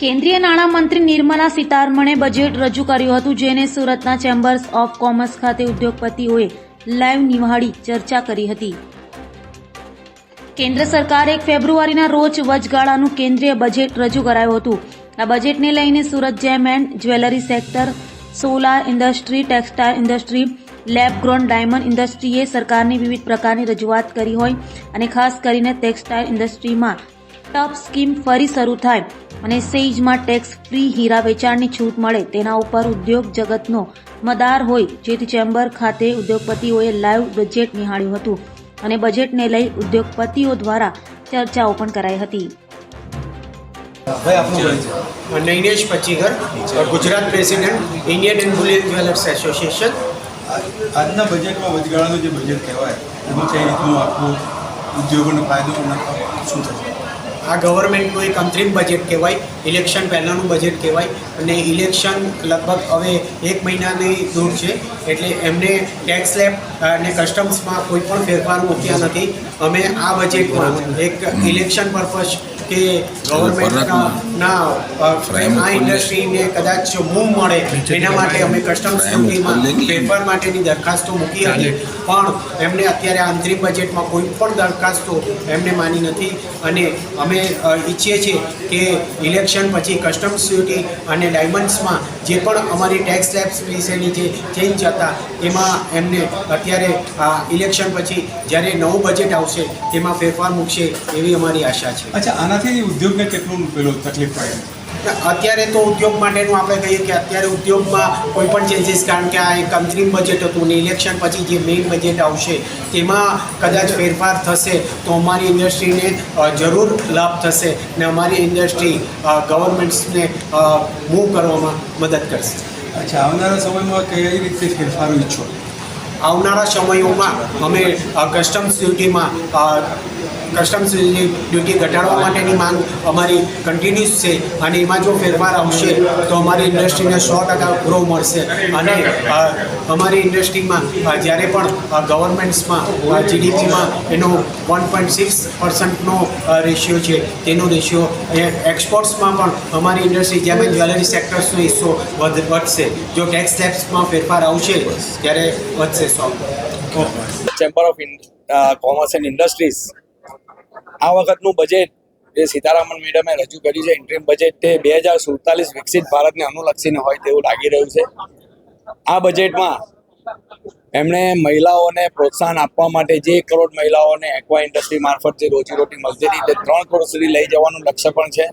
કેન્દ્રીય નાણામંત્રી નિર્મલા સીતારમણે બજેટ રજૂ કર્યું હતું, જેને સુરતના ચેમ્બર્સ ઓફ કોમર્સ ખાતે ઉદ્યોગપતિઓએ લાઈવ નિહાળી ચર્ચા કરી હતી. કેન્દ્ર સરકારે એક ફેબ્રુઆરીના રોજ વચગાળાનું કેન્દ્રીય બજેટ રજૂ કરાયું હતું. આ બજેટને લઈને Surat gem and jewellery sector solar industry textile industry lab grown diamond ઇન્ડસ્ટ્રીએ સરકારની વિવિધ પ્રકારની રજૂઆત કરી હોય અને ખાસ કરીને ટેક્સટાઇલ ઇન્ડસ્ટ્રીમાં ટપ સ્કીમ ફરી શરૂ થાય અને સેજમાં ટેક્સ ફ્રી હીરા વેચાણની છૂટ મળે તેના ઉપર ઉદ્યોગ જગતનો મદાર હોય જેથી ચેમ્બર ખાતે ઉદ્યોગપતિઓએ લાઈવ બજેટ નિહાળ્યું હતું અને બજેટને લઈ ઉદ્યોગપતિઓ દ્વારા ચર્ચાઓ પણ કરાઈ હતી. ભાઈ આપનું પરિચય Nainesh Pachigar Gujarat president Indian and bullion jewellers association આજના બજેટમાં વચગાળાનું જે બજેટ કહેવાય એમાં કઈ રીતનું આખું ઉદ્યોગોનો ફાયદો શું થશે? આ ગવર્મેન્ટનું એક અંતરિમ બજેટ કહેવાય. ઇલેક્શન પહેલાંનું બજેટ કહેવાય અને ઇલેક્શન લગભગ હવે એક મહિનાની દૂર છે. એટલે એમને ટેક્સ લેબ અને કસ્ટમ્સમાં કોઈ પણ ફેરફાર મૂક્યા નથી. અમે આ બજેટમાં એક ઇલેક્શન પર્પઝ કે ગવર્મેન્ટના આ ઇન્ડસ્ટ્રીને કદાચ મૂવ મળે એના માટે અમે કસ્ટમ્સ ડ્યુટીમાં ફેરફાર માટેની દરખાસ્તો મૂકી હતી. પણ એમને અત્યારે આ અંતરિમ બજેટમાં કોઈ પણ દરખાસ્તો એમને માની નથી. અને અમે ઈચ્છીએ છીએ કે ઇલેક્શન પછી કસ્ટમ્સ ડ્યુટી અને ડાયમંડ્સમાં જે પણ અમારી ટેક્સ લેબ્સ વિશેની જે ચેન્જ હતા, એમાં એમને અત્યારે, આ ઇલેક્શન પછી જ્યારે નવું બજેટ આવશે, તેમાં ફેરફાર મૂકશે એવી અમારી આશા છે. અચ્છા, આનાથી ઉદ્યોગને કેટલું પેલું તકલીફ પડે? અત્યારે તો ઉદ્યોગ માટેનું આપણે કહીએ કે અત્યારે ઉદ્યોગમાં કોઈ પણ ચેન્જીસ કારણ કે આ એક અંતરિમ બજેટ હતું ને ઇલેક્શન પછી જે મેઇન બજેટ આવશે તેમાં કદાચ ફેરફાર થશે તો અમારી ઇન્ડસ્ટ્રીને જરૂર લાભ થશે ને અમારી ઇન્ડસ્ટ્રી ગવર્મેન્ટ્સને મૂવ કરવામાં મદદ કરશે. અચ્છા, આવનારા સમયમાં કઈ રીતે ફેરફારો ઈચ્છો? આવનારા સમયોમાં અમે કસ્ટમ્સ ડ્યુટીમાં કસ્ટમ્સ ડ્યુટી ઘટાડવા માટેની માંગ અમારી કન્ટિન્યુઅસ છે અને એમાં જો ફેરફાર આવશે તો અમારી ઇન્ડસ્ટ્રીને સો ટકા ગ્રો મળશે. અને અમારી ઇન્ડસ્ટ્રીમાં જ્યારે પણ ગવર્મેન્ટ્સમાં જીડીપીમાં એનો વન પોઈન્ટ સિક્સ પર્સન્ટનો રેશિયો છે, તેનો રેશિયો એક્સપોર્ટ્સમાં પણ અમારી ઇન્ડસ્ટ્રી જેમ જ્વેલરી સેક્ટર્સનો હિસ્સો વધશે. જો ટેક્સ લેબ્સમાં ફેરફાર આવશે, ત્યારે વધશે. Chamber of commerce and industries આ વખતનું બજેટ જે સીતારામન મેડમે રજૂ કર્યું છે. ઇન્ટ્રીમ બજેટ તે બે હજાર સુડતાલીસ વિકસિત ભારતને અનુલક્ષીને હોય તેવું લાગી રહ્યું છે. આ બજેટમાં એમણે મહિલાઓને પ્રોત્સાહન આપવા માટે જે કરોડ મહિલાઓને એક્વા ઇન્ડસ્ટ્રી મારફત જે રોજીરોટી મળતી હતી, તે ત્રણ કરોડ સુધી લઈ જવાનું લક્ષ્ય પણ છે.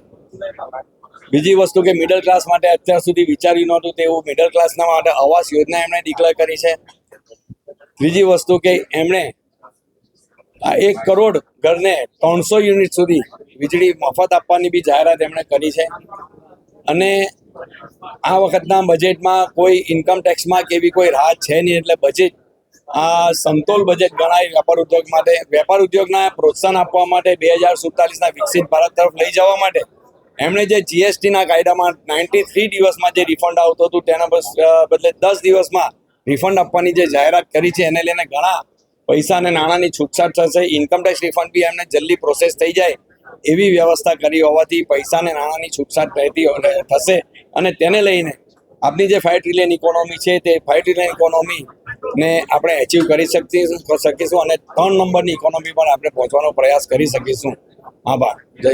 બીજી વસ્તુ કે મિડલ ક્લાસ માટે અત્યાર સુધી વિચાર્યું નહોતું તેવું મિડલ ક્લાસના માટે આવાસ યોજના એમણે ડિક્લેર કરી છે. ત્રીજી વસ્તુ કે એમણે આ એક કરોડ ઘરને ત્રણસો યુનિટ સુધી વીજળી મફત આપવાની બી જાહેરાત એમણે કરી છે. અને આ વખતના બજેટમાં કોઈ ઇન્કમ ટેક્સમાં કે એવી કોઈ રાહત છે નહીં એટલે બજેટ, આ સમતોલ બજેટ ગણાય વેપાર ઉદ્યોગ માટે. વેપાર ઉદ્યોગના પ્રોત્સાહન આપવા માટે બે હજાર સુડતાલીસના વિકસિત ભારત તરફ લઈ જવા માટે એમણે જે જીએસટીના કાયદામાં નાઇન્ટી થ્રી દિવસમાં જે રિફંડ આવતું હતું, તેના બદલે દસ દિવસમાં રિફંડ આપવાની જે જાહેરાત કરી છે, એને લઈને ઘણા પૈસા અને નાણાંની છૂટછાટ થશે. ઇન્કમટેક્સ રિફંડ બી એમને જલ્દી પ્રોસેસ થઈ જાય એવી વ્યવસ્થા કરી હોવાથી પૈસા અને નાણાંની છૂટછાટ રહેતી થશે. અને તેને લઈને આપની જે ફાઈવ ટ્રિલિયન ઇકોનોમી છે, તે ફાઈવ ટ્રિલિયન ઇકોનોમી ને આપણે એચીવ કરી શકીશું શકીશું અને ત્રણ નંબરની ઇકોનોમી પણ આપણે પહોંચવાનો પ્રયાસ કરી શકીશું. આભાર. જય.